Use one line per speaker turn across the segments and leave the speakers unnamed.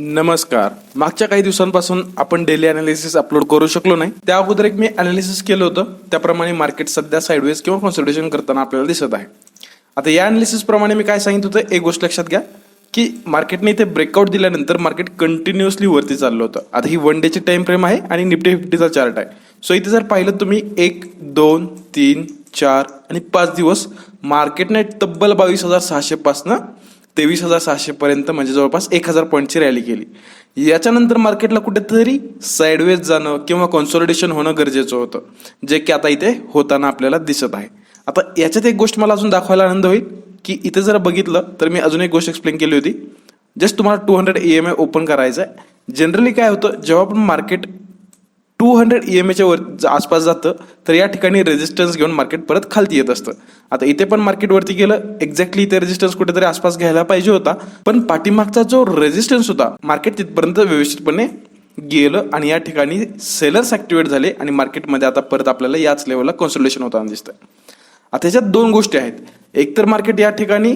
नमस्कार. मागच्या काही दिवसांपासून आपण डेली अनालिसिस अपलोड करू शकलो नाही. त्या अगोदर एक मी अनालिसिस केलं होतं. त्याप्रमाणे मार्केट सध्या साईडवेज किंवा कॉन्सल्टेशन करताना आपल्याला दिसत आहे. आता या अनालिसिसप्रमाणे मी काय सांगितलं होतं? एक गोष्ट लक्षात घ्या की मार्केटने इथे ब्रेकआउट दिल्यानंतर मार्केट कंटिन्युअसली वरती चाललं होतं. आता ही वन डेची टाइम फ्रेम आहे आणि निफ्टी फिफ्टीचा चार्ट आहे. सो इथे जर पाहिलं तुम्ही एक दोन तीन चार आणि पाच दिवस मार्केटने तब्बल बावीस हजार सहाशे पासनं तेवीस हजार सहाशेपर्यंत म्हणजे जवळपास एक हजार पॉईंटची रॅली केली. याच्यानंतर मार्केटला कुठेतरी साईडवेज जाणं किंवा कॉन्सॉलिडेशन होणं गरजेचं होतं जे की आता इथे होताना आपल्याला दिसत आहे. आता याच्यात एक गोष्ट मला अजून दाखवायला आनंद होईल की इथे जर बघितलं तर मी अजून एक गोष्ट एक्सप्लेन केली होती. जस्ट तुम्हाला two hundred E M A open करायचं आहे जनरली काय होतं जेव्हा पण market two hundred E M एच्या वर आसपास जातं तर या ठिकाणी रेजिस्टन्स घेऊन मार्केट परत खालती येत असतं. आता इथे पण मार्केटवरती गेलं एक्झॅक्टली इथे रेजिस्टन्स कुठेतरी आसपास घ्यायला पाहिजे होता. पण पाठीमागचा जो रेजिस्टन्स होता मार्केट तिथपर्यंत व्यवस्थितपणे गेलं आणि या ठिकाणी सेलर्स ॲक्टिवेट झाले आणि मार्केटमध्ये आता परत आपल्याला याच लेवलला कॉन्सोलेशन होताना दिसतं आता ह्याच्यात दोन गोष्टी आहेत. एकतर मार्केट या ठिकाणी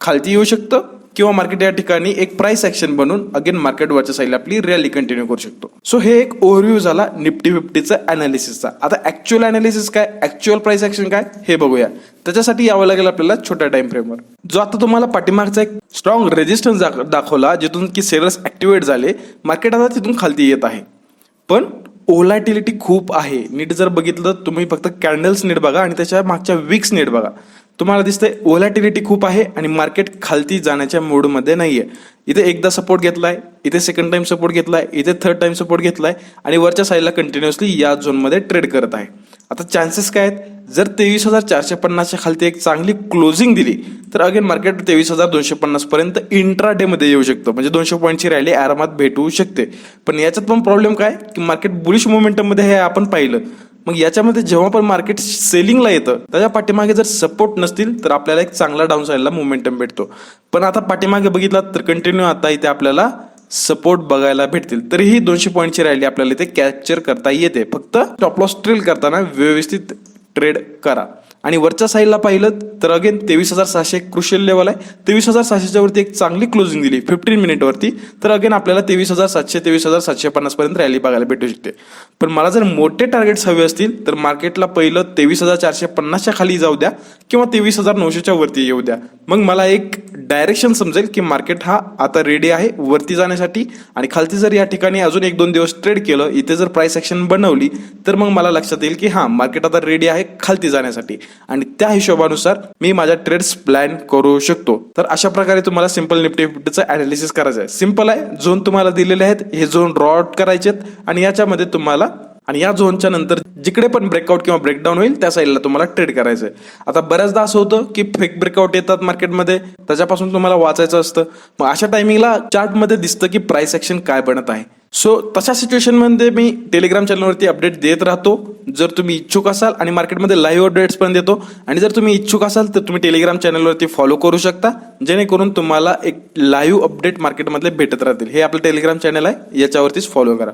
खालती येऊ शकतं किंवा मार्केट या ठिकाणी एक प्राइस ऍक्शन बनून अगेन मार्केट वरच्या साईडला आपली रॅली कंटिन्यू करू शकतो. सो हे एक ओव्हरव्ह्यू झाला निफ्टी फिफ्टीचा अनालिसिसचा आता ऍक्च्युअल अनालिसिस काय? ऍक्च्युअल प्राइस ऍक्शन काय? हे बघूया. त्याच्यासाठी यावं लागेल आपल्याला छोट्या टाइम फ्रेमवर जो आता तुम्हाला पाठीमागचा एक स्ट्रॉंग रेजिस्टन्स दाखवला जिथून की सेलर्स ऍक्टिवेट झाले मार्केट आता तिथून खालती येत आहे. पण ओलाटिलिटी खूप आहे. नीट जर बघितलं तर तुम्ही फक्त कॅन्डल्स नीट बघा आणि त्याच्या मागच्या वीक्स नीट बघा. तुम्हाला दिसतंय ओलाटिलिटी खूप आहे आणि मार्केट खालती जाण्याच्या मोडमध्ये नाहीये. इथे एकदा सपोर्ट घेतलाय इथे सेकंड टाइम सपोर्ट घेतलाय इथे थर्ड टाइम सपोर्ट घेतलाय आणि वरच्या साईडला कंटिन्युअसली या झोनमध्ये ट्रेड करत आहे. आता चान्सेस काय आहेत? जर तेवीस हजार चारशे पन्नासच्या खालती एक चांगली क्लोजिंग दिली तर अगेन मार्केट तेवीस हजार दोनशे पन्नास पर्यंत इंट्रा डे मध्ये येऊ शकतं. म्हणजे दोनशे पॉईंटची रॅली आरामात भेटू शकते. पण याच्यात पण प्रॉब्लेम काय? की मार्केट बुलिश मोमेंटममध्ये हे आपण पाहिलं. मग याच्यामध्ये जेव्हा पण मार्केट सेलिंगला येतं त्याच्या पाठीमागे जर सपोर्ट नसतील तर आपल्याला एक चांगला डाऊन साईडला मोमेंटम भेटतो. पण आता पाठीमागे बघितला तर कंटिन्यू आता इथे आपल्याला सपोर्ट बघायला भेटतील. तरीही दोनशे पॉईंटची रॅली आपल्याला इथे कॅप्चर करता येते. फक्त टॉप लॉस ट्रेल करताना व्यवस्थित ट्रेड करा. आणि वरच्या साईडला पाहिलं तर अगेन तेवीस हजार सहाशे क्रुशियल लेवल आहे. तेवीस हजार सहाशेच्या वरती एक चांगली क्लोजिंग दिली. फिफ्टीन मिनिटवरती तर अगेन आपल्याला तेवीस हजार सातशे तेवीस हजार सातशे पन्नासपर्यंत रॅली बघायला भेटू शकते. पण मला जर मोठे टार्गेट्स हवे असतील तर मार्केटला पहिलं तेवीस हजार चारशे पन्नासच्या खाली जाऊ द्या किंवा तेवीस हजार नऊशेच्या वरती येऊ द्या. मग मला एक डायरेक्शन समजेल की मार्केट हा आता रेडी आहे वरती जाण्यासाठी. आणि खालती जर या ठिकाणी अजून एक दोन दिवस ट्रेड केलं इथे जर प्राईस ॲक्शन बनवली तर मग मला लक्षात येईल की हां मार्केट आता रेडी आहे खालती जाण्यासाठी. आणि त्या हिशोबानुसार मी माझ्या ट्रेड्स प्लॅन करू शकतो. तर अशा प्रकारे तुम्हाला सिंपल निफ्टी फिफ्टीचं अनालिसिस करायचं आहे. सिंपल आहे झोन तुम्हाला दिलेले आहेत हे झोन ड्रॉ आउट करायचे आहेत आणि याच्यामध्ये तुम्हाला आणि या झोनच्या नंतर जिकडे पण ब्रेकआउट किंवा ब्रेकडाऊन होईल त्या साईडला तुम्हाला ट्रेड करायचं आहे. आता बऱ्याचदा असं होतं की फेक ब्रेकआउट येतात मार्केटमध्ये त्याच्यापासून तुम्हाला वाचायचं असतं. मग अशा टायमिंगला चार्टमध्ये दिसतं की प्राइस ॲक्शन काय बनत आहे. सो तशा सिच्युएशनमध्ये मी टेलिग्राम चॅनलवरती अपडेट देत राहतो. जर तुम्ही इच्छुक असाल आणि मार्केटमध्ये लाईव्ह अपडेट्स पण देतो आणि जर तुम्ही इच्छुक असाल तर तुम्ही टेलिग्राम चॅनलवरती फॉलो करू शकता जेणेकरून तुम्हाला एक लाईव्ह अपडेट मार्केटमधले भेटत राहतील. हे आपलं टेलिग्राम चॅनल आहे याच्यावरतीच फॉलो करा.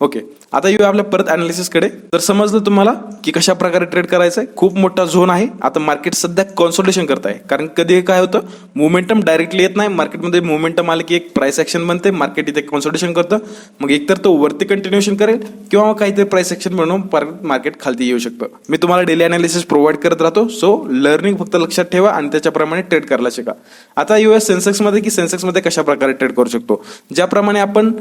ओके आता येऊ आपल्या परत अनालिसिसकडे तर समजलं तुम्हाला की कशा प्रकारे ट्रेड करायचं आहे खूप मोठा झोन आहे. आता मार्केट सध्या कॉन्सोल्टेशन करत आहे कारण कधी काय होतं मोमेंटम डायरेक्टली येत नाही. मार्केटमध्ये मोमेंटम आलं की एक प्राइस ऍक्शन बनते. मार्केट इथे कॉन्सोल्टेशन करतं. मग एकतर तो वरती कंटिन्युएशन करेल किंवा काहीतरी प्राइस ऍक्शन बनवून परत मार्केट खालती येऊ शकतं. मी तुम्हाला डेली अनालिसिस प्रोव्हाइड करत राहतो. सो लर्निंग फक्त लक्षात ठेवा आणि त्याच्याप्रमाणे ट्रेड करायला शिका. आता येऊया सेन्सेक्समध्ये की सेन्सेक्समध्ये कशा प्रकारे ट्रेड करू शकतो. ज्याप्रमाणे आपण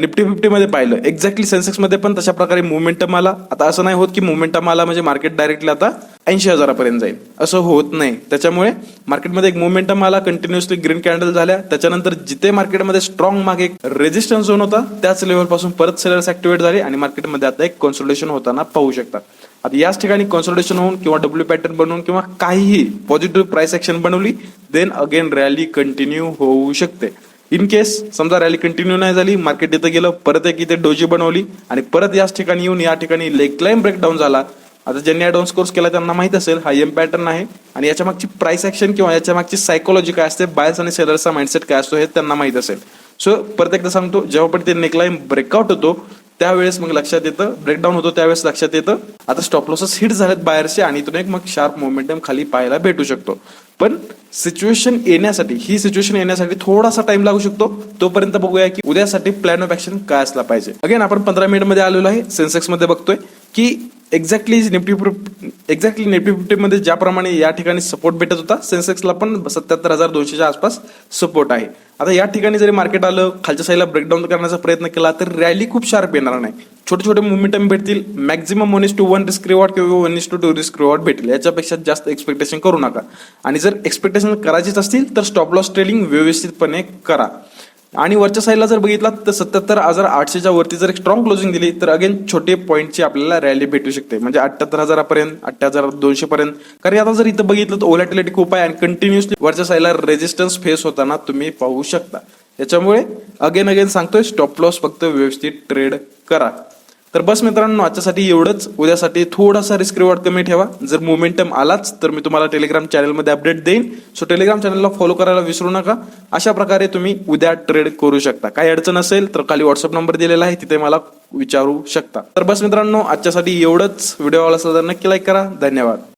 निफ्टी फिफ्टीमध्ये पाहिलं. एक्झॅक्टली सेन्सेक्समध्ये पण तशा प्रकारे मुवमेंटम आला. आता असं नाही होत की मुवमेंटम आला म्हणजे मार्केट डायरेक्टली आता ऐंशी हजारापर्यंत जाईल. असं होत नाही. त्याच्यामुळे मार्केटमध्ये एक मुवमेंटम आला कंटिन्युअसली ग्रीन कॅन्डल झाल्या. त्याच्यानंतर जिथे मार्केटमध्ये स्ट्रॉंग मागे एक रेजिस्टन्स झोन होता त्याच लेवलपासून परत सेलर्स ऍक्टिवेट झाले आणि मार्केटमध्ये आता एक कॉन्सोल्टेशन होताना पाहू शकता. आता याच ठिकाणी कॉन्सल्टेशन होऊन किंवा डब्ल्यू पॅटर्न बनवून किंवा काहीही पॉझिटिव्ह प्राइस ऍक्शन बनवली देन अगेन रॅली कंटिन्यू होऊ शकते. इन केस समजा रॅली कंटिन्यू नाही झाली मार्केट इथं गेलं परत एक इथे डोजी बनवली आणि परत याच ठिकाणी येऊन या ठिकाणी लेग क्लाइम ब्रेकडाऊन झाला. आता ज्यांनी ॲडव्हान्स कोर्स केला त्यांना माहीत असेल हा एम पॅटर्न आहे. आणि याच्या मागची प्राइस ॲक्शन किंवा याच्या मागची सायकोलॉजी काय असते बायस आणि सेलरचा माइंडसेट काय असतो हे त्यांना माहीत असेल. सो परत एकदा सांगतो जेव्हा पण ते नेकलाईन ब्रेकआउट होतो त्यावेळेस मग लक्षात येतं ब्रेकडाऊन होतो त्यावेळेस लक्षात येतं. आता स्टॉप लॉसेस हिट झालेत बाहेरचे आणि इथून एक मग शार्प मोमेंटम खाली पाहायला भेटू शकतो. पण सिच्युएशन येण्यासाठी ही सिच्युएशन येण्यासाठी थोडासा टाइम लागू शकतो. तोपर्यंत बघूया की उद्यासाठी प्लॅन ऑफ ऍक्शन काय असला पाहिजे. अगेन आपण पंधरा मिनिटमध्ये आलेलो आहे. सेन्सेक्समध्ये बघतोय की एक्झॅक्टली निफ्टी एक्झॅक्टली निफ्टी फिफ्टीमध्ये ज्याप्रमाणे या ठिकाणी सपोर्ट भेटत होता सेन्सेक्सला पण सत्याहत्तर हजार दोनशेच्या आसपास सपोर्ट आहे. आता या ठिकाणी जरी मार्केट आलं खालच्या साईडला ब्रेकडाऊन करण्याचा प्रयत्न केला तर रॅली खूप शार्प येणार नाही. छोटे छोटे मुवमेंटम भेटतील maximum one is to one risk reward किंवा one is to two risk reward भेटेल याच्यापेक्षा जास्त एक्सपेक्टेशन करू नका. आणि जर एक्सपेक्टेशन करायचीच असतील तर स्टॉप लॉस ट्रेडिंग व्यवस्थितपणे करा. आणि वरच्या साईडला जर बघितला तर सत्याहत्तर हजार आठशेच्या वरती जर एक स्ट्रॉंग क्लोजिंग दिली तर अगेन छोटे पॉईंटची आपल्याला रॅली भेटू शकते. म्हणजे अठ्याहत्तर हजारापर्यंत अठ्याहत्तर दोनशे पर्यंत. कारण आता जर इथं बघितलं तर ओलॅटिलिटी खूप आहे आणि कंटिन्युअसली वरच्या साईडला रेजिस्टन्स फेस होताना तुम्ही पाहू शकता. याच्यामुळे अगेन अगेन सांगतोय स्टॉप लॉस फक्त व्यवस्थित ट्रेड करा. तर बस मित्रांनो आजच्यासाठी एवढंच. उद्यासाठी थोडासा रिस्क रिवॉर्ड कमी ठेवा. जर मोमेंटम आलाच तर मी तुम्हाला टेलिग्राम चॅनलमध्ये अपडेट देईन. सो टेलिग्राम चॅनलला फॉलो करायला विसरू नका. अशा प्रकारे तुम्ही उद्या ट्रेड करू शकता. काही अडचण असेल तर खाली व्हॉट्सअप नंबर दिलेला आहे. तिथे मला विचारू शकता. तर बस मित्रांनो आजच्यासाठी एवढंच. व्हिडिओ आवडला असेल तर नक्की लाईक करा. धन्यवाद.